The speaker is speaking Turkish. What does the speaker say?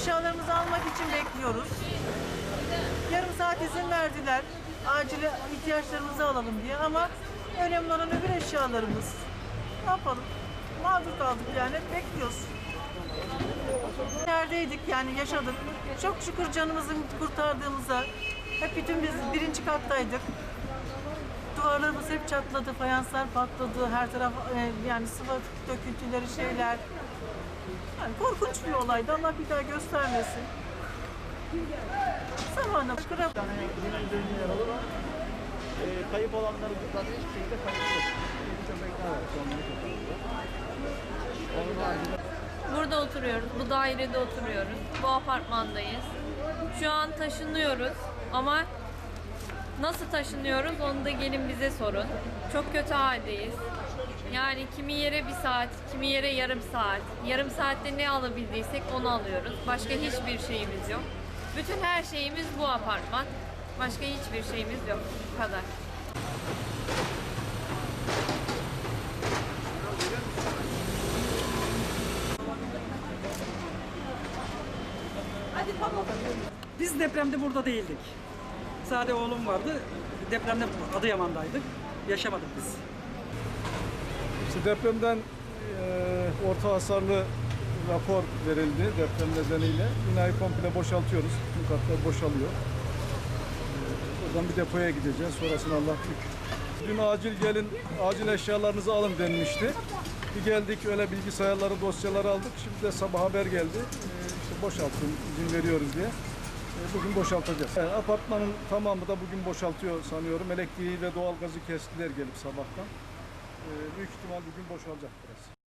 Eşyalarımızı almak için bekliyoruz. Yarım saat izin verdiler. Acil ihtiyaçlarımızı alalım diye ama önemli olan öbür eşyalarımız. Ne yapalım? Mağdur kaldık yani bekliyoruz. Neredeydik yani yaşadık. Çok şükür canımızı kurtardığımıza. Hep bütün biz birinci kattaydık. Duvarlarımız hep çatladı, fayanslar patladı, her taraf e, yani sıvı döküntüleri şeyler. Yani korkunç bir olaydı. Allah bir daha göstermesin. Zamanla kırıp Yine üzerinde yer alır ama e, kayıp olanların zaten hiçbir şekilde kayıp yok. Köpekler var. Köpekler. Burada oturuyoruz, bu dairede oturuyoruz, bu apartmandayız. Şu an taşınıyoruz ama nasıl taşınıyoruz onu da gelin bize sorun. Çok kötü haldeyiz. Yani kimi yere bir saat, kimi yere yarım saat. Yarım saatte ne alabildiysek onu alıyoruz. Başka hiçbir şeyimiz yok. Bütün her şeyimiz bu apartman. Başka hiçbir şeyimiz yok. Bu kadar. Biz depremde burada değildik. Sadece oğlum vardı. Depremde Adıyaman'daydık. Yaşamadık biz. İşte depremden eee, orta hasarlı rapor verildi deprem nedeniyle. Binayı komple boşaltıyoruz. Tüm katlar boşalıyor. Oradan bir depoya gideceğiz. Sonrasını Allah büyük. Dün acil gelin, acil eşyalarınızı alın denmişti. Bir geldik öyle bilgisayarları, dosyaları aldık. Şimdi de sabah haber geldi. İşte boşaltın, izin veriyoruz diye. Bugün boşaltacağız. Yani apartmanın tamamı da bugün boşaltıyor sanıyorum. Elektriği ve doğalgazı kestiler gelip sabahtan. Eee, Büyük ihtimal bugün boşalacak burası.